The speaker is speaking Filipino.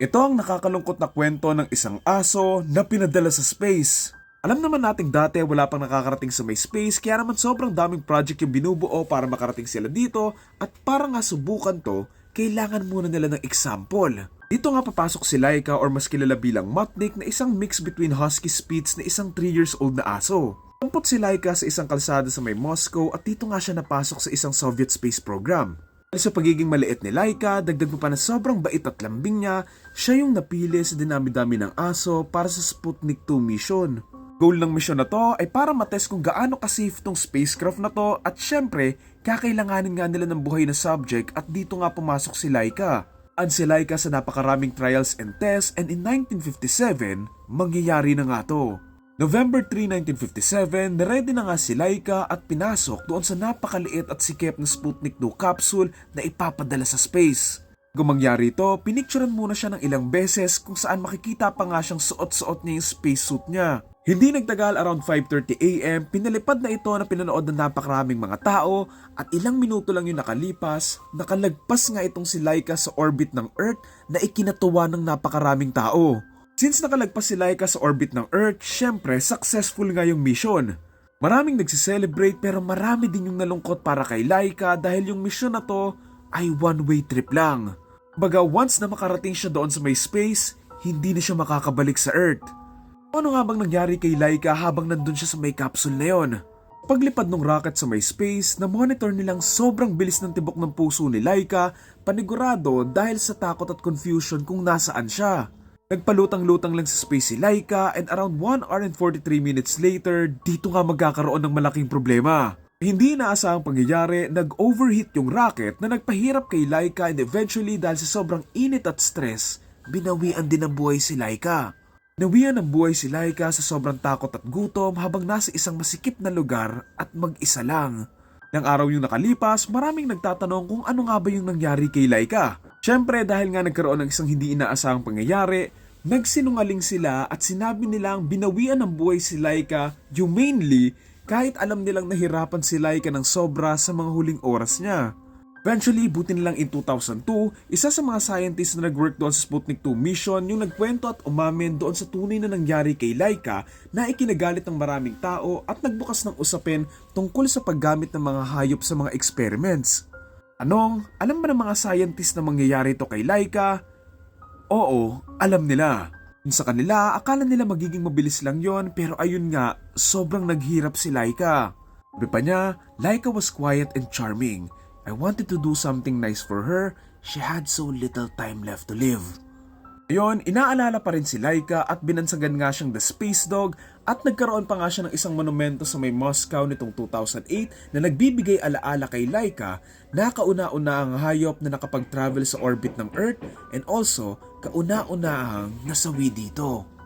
Ito ang nakakalungkot na kwento ng isang aso na pinadala sa space. Alam naman nating dati wala pang nakakarating sa may space kaya naman sobrang daming project yung binubuo para makarating sila dito at para nga subukan to, kailangan muna nila ng example. Dito nga papasok si Laika or mas kilala bilang Mutnik na isang mix between Husky Spitz na isang 3 years old na aso. Tampot si Laika sa isang kalsada sa may Moscow at dito nga siya napasok sa isang Soviet space program. Sa pagiging maliit ni Laika, dagdag mo pa na sobrang bait at lambing niya, siya yung napili sa dinami-dami ng aso para sa Sputnik 2 mission. Goal ng mission na to ay para matest kung gaano ka-safe tong spacecraft na to at syempre, kakailanganin nga nila ng buhay na subject at dito nga pumasok si Laika. An si Laika sa napakaraming trials and tests and in 1957, mangyayari na nga to. November 3, 1957, naready na nga si Laika at pinasok doon sa napakaliit at sikip na Sputnik 2 capsule na ipapadala sa space. Gumangyari ito, pinicturean muna siya ng ilang beses kung saan makikita pa nga siyang suot-suot niya yung spacesuit niya. Hindi nagtagal around 5.30am, pinalipad na ito na pinanood ng napakaraming mga tao at ilang minuto lang yung nakalipas, nakalagpas nga itong si Laika sa orbit ng Earth na ikinatuwa ng napakaraming tao. Since nakalagpas si Laika sa orbit ng Earth, syempre successful nga yung mission. Maraming nagsiselebrate pero marami din yung nalungkot para kay Laika dahil yung mission na to ay one-way trip lang. Baga once na makarating siya doon sa may space, hindi na siya makakabalik sa Earth. Ano nga bang nangyari kay Laika habang nandun siya sa may capsule na yon? Paglipad ng rocket sa may space, na-monitor nilang sobrang bilis ng tibok ng puso ni Laika, panigurado dahil sa takot at confusion kung nasaan siya. Nagpalutang-lutang lang sa space si Laika and around 1 hour and 43 minutes later, dito nga magkakaroon ng malaking problema. Hindi inaasahang pangyayari, nag-overheat yung rocket na nagpahirap kay Laika and eventually dahil sa sobrang init at stress, binawian din ang buhay si Laika. Nawian ang buhay si Laika sa sobrang takot at gutom habang nasa isang masikip na lugar at mag-isa lang. Nang araw yung nakalipas, maraming nagtatanong kung ano nga ba yung nangyari kay Laika. Siyempre dahil nga nagkaroon ng isang hindi inaasahang pangyayari, nagsinungaling sila at sinabi nilang binawian ng buhay si Laika humanely kahit alam nilang nahirapan si Laika ng sobra sa mga huling oras niya. Eventually, buti nilang in 2002, isa sa mga scientists na nag-work doon sa Sputnik 2 mission yung nagkwento at umamin doon sa tunay na nangyari kay Laika na ikinagalit ng maraming tao at nagbukas ng usapin tungkol sa paggamit ng mga hayop sa mga experiments. Anong, alam ba ng mga scientists na mangyayari ito kay Laika? Oo, alam nila. Sa kanila, akala nila magiging mabilis lang yon pero ayun nga, sobrang naghirap si Laika. Sabi pa niya, Laika was quiet and charming. I wanted to do something nice for her. She had so little time left to live. Ayun, inaalala pa rin si Laika at binansagan nga siyang The Space Dog at nagkaroon pa nga siya ng isang monumento sa may Moscow nitong 2008 na nagbibigay alaala kay Laika na kauna-una ang hayop na nakapag-travel sa orbit ng Earth and also kauna-unahang nasawi dito.